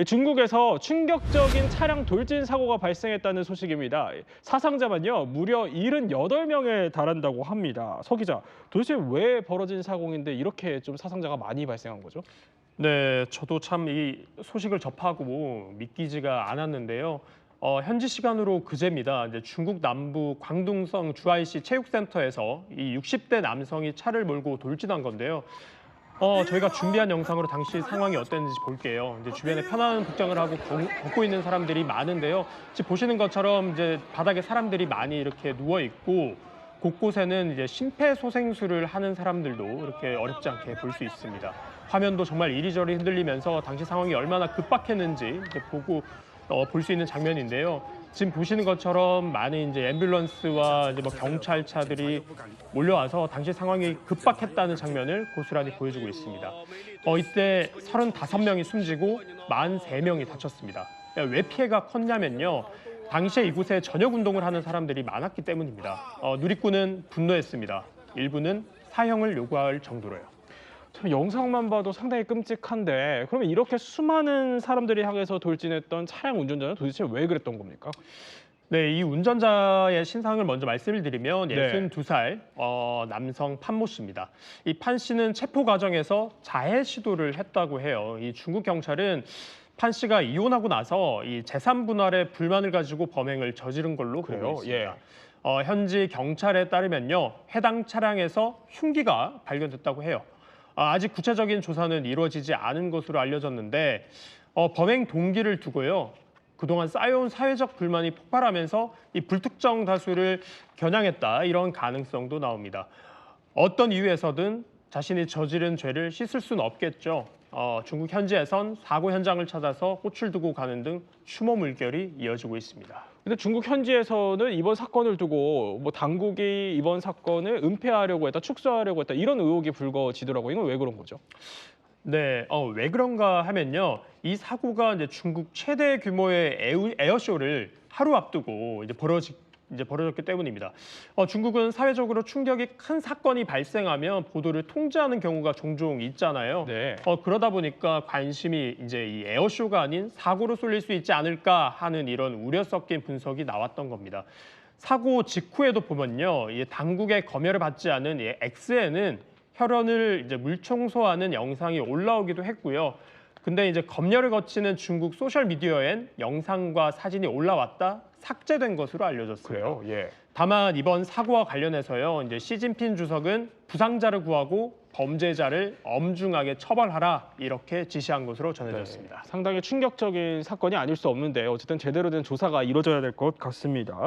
예, 중국에서 충격적인 차량 돌진 사고가 발생했다는 소식입니다. 사상자만요 무려 78명에 달한다고 합니다. 서 기자, 도대체 왜 벌어진 사고인데 이렇게 좀 사상자가 많이 발생한 거죠? 네, 저도 참 이 소식을 접하고 믿기지가 않았는데요. 어, 현지 시간으로 그제입니다. 이제 중국 남부 광둥성 주아이시 체육센터에서 이 60대 남성이 차를 몰고 돌진한 건데요. 어, 저희가 준비한 영상으로 당시 상황이 어땠는지 볼게요. 이제 주변에 편안한 복장을 하고 걷- 걷고 있는 사람들이 많은데요. 지금 보시는 것처럼 이제 바닥에 사람들이 많이 이렇게 누워 있고 곳곳에는 이제 심폐소생술을 하는 사람들도 이렇게 어렵지 않게 볼 수 있습니다. 화면도 정말 이리저리 흔들리면서 당시 상황이 얼마나 급박했는지 보고 어, 볼 수 있는 장면인데요. 지금 보시는 것처럼 많은 이제 앰뷸런스와 이제 뭐 경찰차들이 몰려와서 당시 상황이 급박했다는 장면을 고스란히 보여주고 있습니다. 어, 이때 35명이 숨지고 43명이 다쳤습니다. 왜 피해가 컸냐면요. 당시에 이곳에 저녁 운동을 하는 사람들이 많았기 때문입니다. 어, 누리꾼은 분노했습니다. 일부는 사형을 요구할 정도로요. 참 영상만 봐도 상당히 끔찍한데 그러면 이렇게 수많은 사람들이 향해서 돌진했던 차량 운전자는 도대체 왜 그랬던 겁니까? 네, 이 운전자의 신상을 먼저 말씀을 드리면 네. 62살 어, 남성 판모 씨입니다. 이 판 씨는 체포 과정에서 자해 시도를 했다고 해요. 이 중국 경찰은 판 씨가 이혼하고 나서 이 재산 분할에 불만을 가지고 범행을 저지른 걸로 그래요? 보고 있습니다. 예. 어, 현지 경찰에 따르면요, 해당 차량에서 흉기가 발견됐다고 해요. 아, 아직 구체적인 조사는 이루어지지 않은 것으로 알려졌는데 어, 범행 동기를 두고요. 그동안 쌓여온 사회적 불만이 폭발하면서 이 불특정 다수를 겨냥했다 이런 가능성도 나옵니다. 어떤 이유에서든 자신이 저지른 죄를 씻을 수는 없겠죠. 어, 중국 현지에선 사고 현장을 찾아서 꽃을 두고 가는 등 추모 물결이 이어지고 있습니다. 근데 중국 현지에서는 이번 사건을 두고 뭐 당국이 이번 사건을 은폐하려고 했다, 축소하려고 했다 이런 의혹이 불거지더라고요. 이건 왜 그런 거죠? 네, 어, 왜 그런가 하면요. 이 사고가 이제 중국 최대 규모의 에어, 에어쇼를 하루 앞두고 이제 벌어지 이제 벌어졌기 때문입니다. 어, 중국은 사회적으로 충격이 큰 사건이 발생하면 보도를 통제하는 경우가 종종 있잖아요. 네. 어, 그러다 보니까 관심이 이제 이 에어쇼가 아닌 사고로 쏠릴 수 있지 않을까 하는 이런 우려 섞인 분석이 나왔던 겁니다. 사고 직후에도 보면요, 이 당국의 검열을 받지 않은 이 X에는 혈흔을 이제 물 청소하는 영상이 올라오기도 했고요. 근데 이제 검열을 거치는 중국 소셜 미디어엔 영상과 사진이 올라왔다 삭제된 것으로 알려졌습니다. 그래요? 예. 다만 이번 사고와 관련해서요, 이제 시진핑 주석은 부상자를 구하고 범죄자를 엄중하게 처벌하라 이렇게 지시한 것으로 전해졌습니다. 상당히 충격적인 사건이 아닐 수 없는데 어쨌든 제대로 된 조사가 이루어져야 될 것 같습니다.